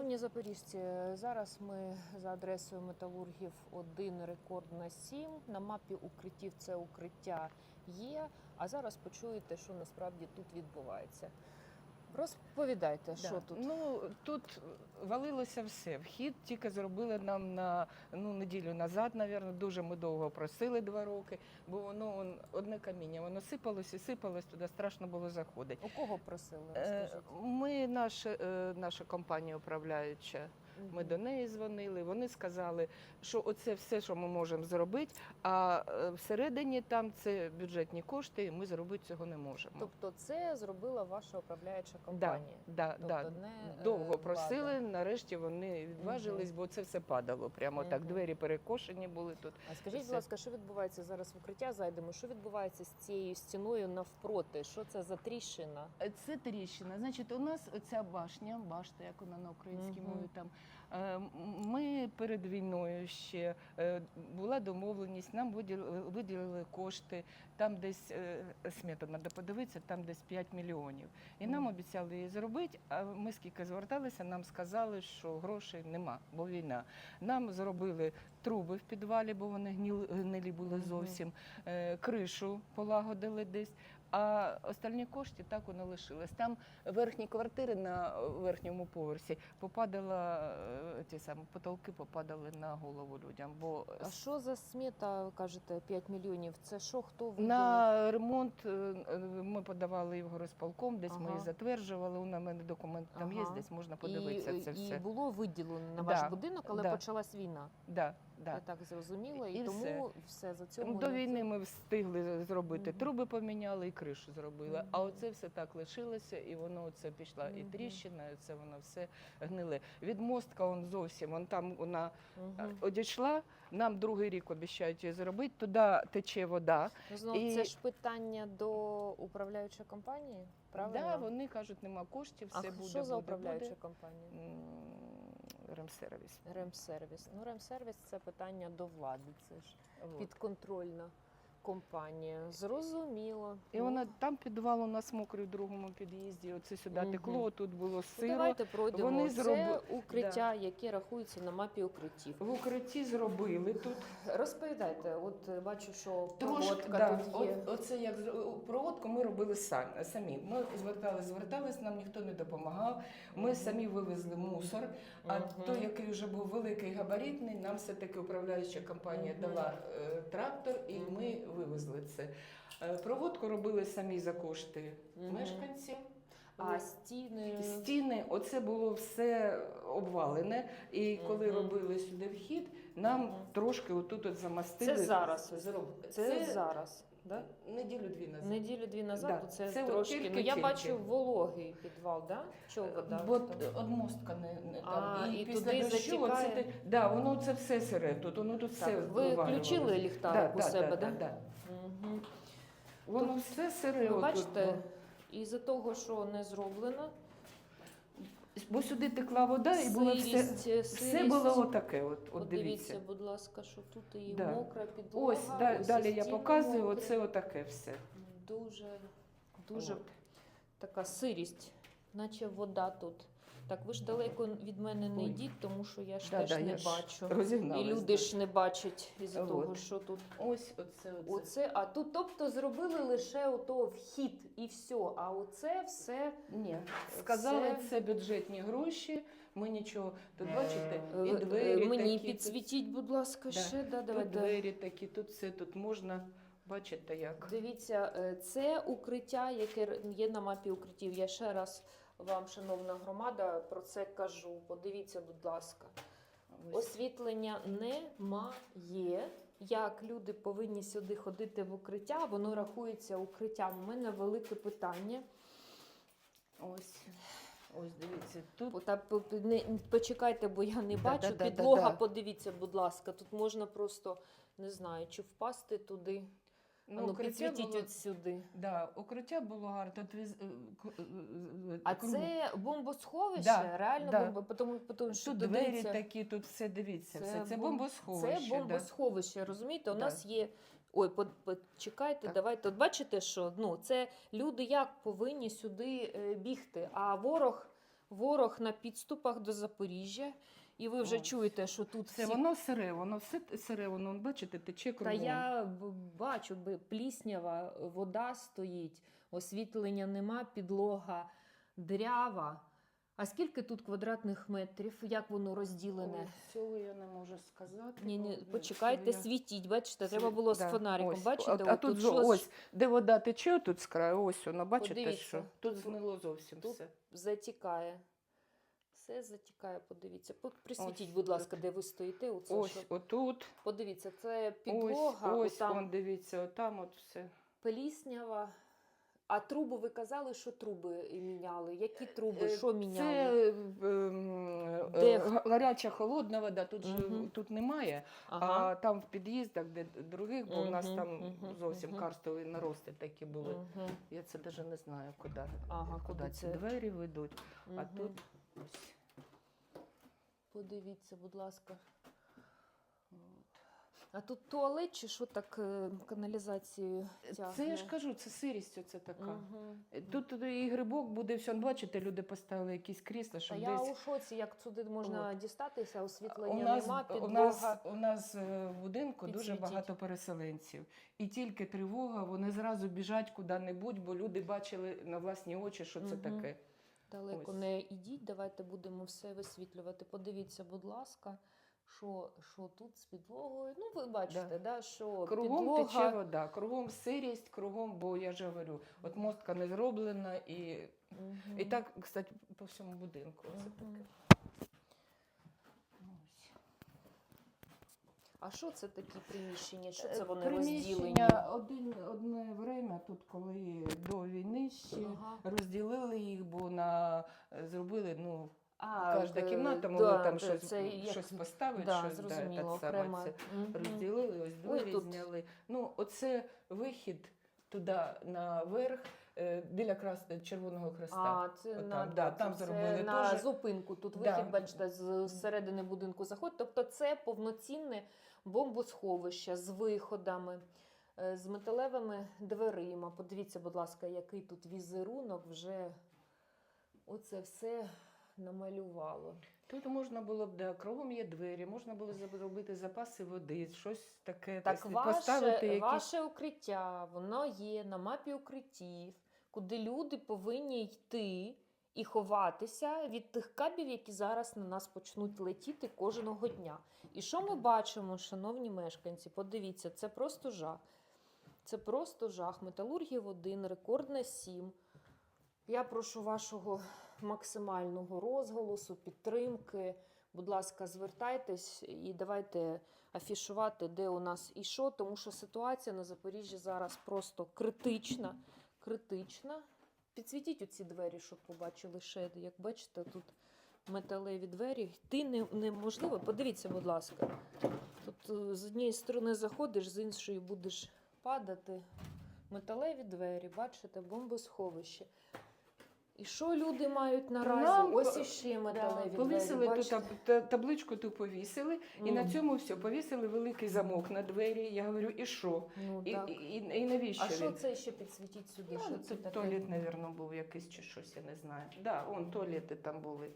Шановні запоріжці, зараз ми за адресою металургів 1 рекорд на 7. На мапі укриттів це укриття є. А зараз почуєте, що насправді тут відбувається. Розповідайте, що Да. тут. Ну тут валилося все. Вхід тільки зробили нам на ну неділю назад, навірно. Дуже ми довго просили два роки, бо воно он, одне каміння. Воно сипалось і сипалось, туди страшно було заходити. У кого просили? Е, Скажіть. Ми наша, е, наша компанія управляюча. Ми до неї дзвонили. Вони сказали, що оце все, що ми можемо зробити. А е, всередині там це бюджетні кошти, і ми зробити цього не можемо. Тобто це зробила ваша управляюча компанія. Да, Тобто да. не, е, Довго влада. просили, нарешті вони відважились, бо це все падало. Прямо так. Двері перекошені були тут. А скажіть, Все. будь ласка, що відбувається зараз в укриття? Зайдемо. Що відбувається з цією стіною навпроти? Що це за тріщина? Е, Це тріщина. Значить, у нас оця башня, башта, як вона на українській мові там. Е, Ми перед війною ще е, була домовленість, нам виділили, виділили кошти. Там десь е, смета треба подивитися, там десь 5 мільйонів. І нам обіцяли її зробити. А ми скільки зверталися, нам сказали, що грошей нема, бо війна. Нам зробили труби в підвалі, бо вони гнилі були зовсім. Е, Кришу полагодили десь. А остальні кошти так воно лишилось. Там верхні квартири на верхньому поверсі попадала е, ті самі потолки попадали на голову людям. Бо А що за смета, ви кажете, 5 мільйонів? Це що, хто виділив? на ремонт е, ми подавали і в горосполком, десь ми її затверджували. У мене документ там є, Ага. десь можна і, подивитися це і все. було виділено на ваш Да, будинок, але да. почалась війна. Да, да. Я так зрозуміла, і, І тому все. все, за цьому До війни ми встигли зробити Мгм. труби, поміняли і кришу зробили. А оце все так лишилося, і воно оце пішла і тріщина, і це воно все гниле. Від мостка он зовсім он там вона е, Мгм. одійшла. Нам другий рік обіцяють її зробити. Туди тече вода. Ну, і- це ж питання до управляючої компанії, правильно? Да, вони кажуть, нема коштів, а все буде. що за буде, управляюча буде. компанія? Ремсервіс. Ремсервіс. Ну, ремсервіс це питання до влади. Це ж підконтрольна компанія. Зрозуміло. І Ну, вона там підвал у нас мокрий в другому під'їзді. Оце сюди Мгм. текло, тут було Ну, сиро. давайте пройдемо. Вони Це зроби- укриття, яке рахується на мапі укриттів. В укритті зробили тут. Розповідайте, от е, бачу, що проводка да, тут є. от, оце як зро- проводку ми робили самі. самі. Ми звертались, звертались, нам ніхто не допомагав. Ми самі вивезли мусор. А Мгм. той, який вже був великий габаритний, нам все-таки управляюча компанія Мгм. дала е, трактор, і Мгм. ми вивезли це. Е, проводку робили самі за кошти Мгм. мешканців. А стіни. Стіни, оце було все обвалене. І коли угу. робили сюди вхід, нам угу. трошки отут от замастили. Це зараз. Це, Це, зараз. Да? неділю-дві назад. Неділю дві назад, Да, то це, це трошки. тільки- ну я тільки. бачу вологий підвал, да? Чого вода? Бо одмостка не, не А, там. і після туди дощу оце да, воно це все сире тут, воно тут все ви включили ліхтарик у себе, да, да? да. Мгм. Воно все сире. Ви бачите, було. із-за того, що не зроблено, Бо сюди текла вода і було все, сирість, е, все було отаке. От, от Подивіться, дивіться. будь ласка, що тут і Да. мокра підлога. Ось, да, ось далі я показую, мокрі. оце отаке все. Дуже, дуже От. така сирість, наче вода тут. Так, ви ж далеко від мене не Ой. йдіть, тому що я ж Да, теж да, не я ж бачу. Розігналась. І люди ж не бачать із-за От. того, що тут. Ось оце, оце. Оце, а тут, тобто, зробили лише ото вхід і все. А оце все. Ні, сказали, Це- це бюджетні гроші. Ми нічого. Тут бачите, е, і е, двері Мені такі, підсвітіть, будь ласка, Да. ще. Да, Тут, давай, тут да. двері такі, тут все, тут можна. Бачите, як. Дивіться, е, це укриття, яке є на мапі укриттів. Я ще раз вам, шановна громада, про це кажу. Подивіться, будь ласка. Ось. Освітлення немає. Як люди повинні сюди ходити в укриття, воно рахується укриттям. У мене велике питання. Ось. Ось дивіться, тут О, та не почекайте, бо я не Да, бачу. да, да, да, Підлога, да. подивіться, будь ласка. Тут можна просто не знаю, чи впасти туди. Ну, ну укриття підсвітіть було, от сюди. да, укриття було гарно. Тут віз- е, е, е, А круг. це бомбосховище? Да, Реально да. бомба, тому, тому що тут двері дивіться, такі, тут все дивіться. Це все. Це бом- бомбосховище. Це бомбосховище, розумієте? У Да. нас є. Ой, по- почекайте, Так. давайте. От бачите, що ну це люди як повинні сюди бігти, а ворог. Ворог на підступах до Запоріжжя, і ви вже Ось. чуєте, що тут Це всі... воно сире, воно все сире, воно, бачите, тече Та кругом. я б- бачу, би пліснява, вода стоїть, освітлення нема, підлога дрява. А скільки тут квадратних метрів? Як воно розділене? Ой, Цього я не можу сказати. Ні, ні, бо, почекайте, я- світіть. Бачите, треба було з да, фонариком. ось. Бачите, а, а тут зо- щось ось, де вода тече, тут з краю, ось воно, бачите, Подивіться, що тут згнило зовсім тут все. затікає. Все затікає, подивіться. По- Присвітіть, Ось будь ласка, де ви стоїте. Оце, Ось, що- отут, Подивіться, це підлога, ось, отам вон, дивіться, отам от все. пліснява. А труби ви казали, що труби міняли? Які труби? Е, Що міняли? Це ем, Де? гаряча холодна вода, тут же тут немає. Ага. А там в під'їздах, де других, бо у нас там зовсім карстові нарости такі були. Я це навіть не знаю, куди, Ага, куди куди ці це? двері ведуть. А тут ось. Подивіться, будь ласка. А тут туалет чи що так е, каналізацією тягне? Це я ж кажу, це сирість оце така. Е, Тут і грибок буде все. Бачите, люди поставили якісь крісла, Та щоб я у шоці, як сюди можна дістатися, У освітлення нас, нема, у, нас, у нас е, в будинку дуже багато переселенців. І тільки тривога, вони зразу біжать куди-небудь, бо люди бачили на власні очі, що це Мгм. таке. Далеко ось. не йдіть, давайте будемо все висвітлювати. Подивіться, будь ласка, що, що тут з підлогою. Ну, ви бачите, да. що Кругом підлога... тече вода, кругом сирість, кругом, бо я ж говорю, от мостка не зроблена, і, угу. і так, кстати, по всьому будинку. Угу. Це таке. А що це такі приміщення? Що Е, це вони розділені? Один, одне время, тут коли до війни ще Ага. розділили їх, бо на е, зробили, ну, А, кожна е, кімната да, там да, щось, це як- щось поставити, Да, щось зрозуміло, да, саме окремо. це Мгм. розділили, ось двері зняли. Ну, оце вихід туди наверх, біля крас... Червоного Хреста. А, це Отам, на, да, там це зробили на теж. зупинку. Тут Да. бачите, з середини будинку заходить. Тобто це повноцінне бомбосховище з виходами, е, з металевими дверима. Подивіться, будь ласка, який тут візерунок вже оце все намалювало. Тут можна було б, да, кругом є двері, можна було зробити запаси води, щось таке, Так, тобто поставити ваше, якісь... ваше укриття, воно є на мапі укриттів, куди люди повинні йти і ховатися від тих кабів, які зараз на нас почнуть летіти кожного дня. І що ми бачимо, шановні мешканці? Подивіться, це просто жах. Це просто жах. Металургів 1, рекордне 7. Я прошу вашого максимального розголосу, підтримки. Будь ласка, звертайтесь і давайте афішувати, де у нас і що, тому що ситуація на Запоріжжі зараз просто критична. критична. Підсвітіть оці двері, щоб побачили ще. Як бачите, тут металеві двері. Йти не, неможливо. Подивіться, будь ласка. Тут е, з однієї сторони заходиш, з іншої будеш падати. Металеві двері, бачите, бомбосховище. І що люди мають наразі? Нам, Ось е, іще Да, металеві повісили двері. ту таб- та- табличку ту повісили, і на цьому все. Повісили великий замок на двері. Я говорю, і що? Ну, І, і, і, і навіщо А що це ще підсвітіть сюди? Ну, що це таке? туалет, мабуть, був якийсь чи щось, я не знаю. Да, он туалети там були.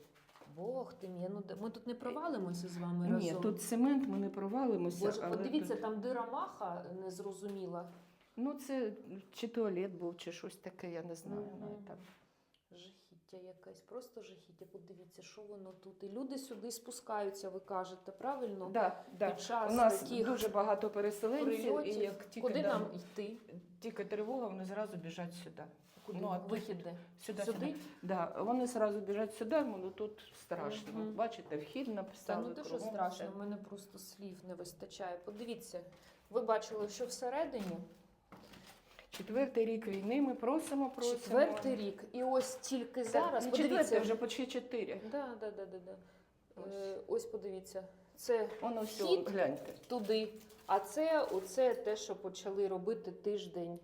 Бог ти мій, ну ми тут не провалимося з вами Ні, тут цемент, ми не провалимося. Боже, але подивіться, тут- там дира маха незрозуміла. Ну, це чи туалет був, чи щось таке, я не знаю. Навіть там. Жахіття якесь, просто жахіття. Подивіться, що воно тут. І люди сюди спускаються, ви кажете, правильно? Да, да. Під час У нас таких дуже багато переселенців, і як тільки, Куди да, нам йти? тільки тривога, вони зразу біжать сюди. Куди? Ну, а тут- Вихід де? Сюди, Сюди? сюди. Да, вони одразу біжать сюди, ну тут страшно. Мгм. Бачите, вхід Та написали. ну те, що кругом страшно, в мене просто слів не вистачає. Подивіться, ви бачили, що всередині Четвертий рік війни ми просимо, просимо. четвертий рік, і ось тільки зараз. не Подивіться, четвертий, вже почти чотири. Да, да, да, да, да. Ось. Е, ось подивіться. Це Воно все, гляньте. туди. А це оце те, що почали робити тиждень,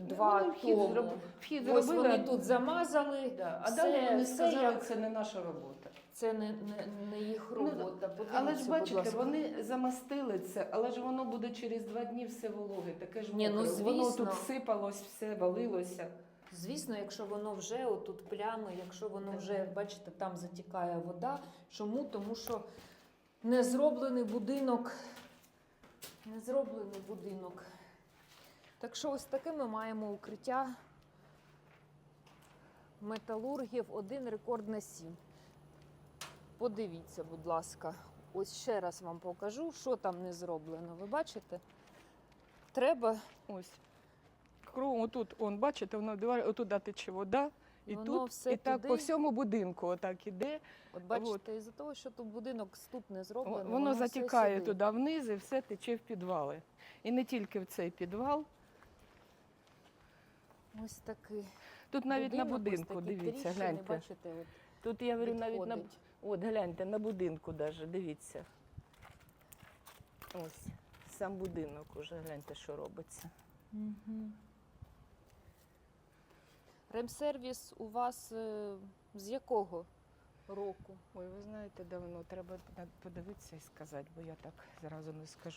два Вони вхід, тому. зроб... вхід Ось зробили. вони тут замазали. Да. А далі вони все сказали, як- це не наша робота. Це не, не, не їх Ну, робота. Подивіться, Але ж будь бачите, ласка. вони замастили це, але ж воно буде через два дні все вологе, таке ж Ні, ну, мокре. Воно звісно. тут сипалось, все валилося. Звісно, якщо воно вже отут плями, якщо воно Так. вже, бачите, там затікає вода. Чому? Тому що не зроблений будинок. Не зроблений будинок. Так що ось таке ми маємо укриття металургів. Один рекорд на сім. Подивіться, будь ласка. Ось ще раз вам покажу, що там не зроблено. Ви бачите? Треба Ось. Кругом отут, он, бачите, воно дивар- отуди тече вода, і Воно тут, все і так туди. по всьому будинку отак іде. От бачите, із-за того, що тут будинок ступ не зроблений, Воно все затікає туди вниз і все тече в підвали. І не тільки в цей підвал. Ось такий. Тут навіть на ось будинку, такі дивіться, тріщини, гляньте. Бачите, от Тут я говорю навіть на відходить. от гляньте на будинку даже, дивіться. Ось сам будинок уже гляньте, що робиться. Ремсервіс у вас е, з якого року? Ой, ви знаєте, давно треба подивитися і сказати, бо я так зразу не скажу.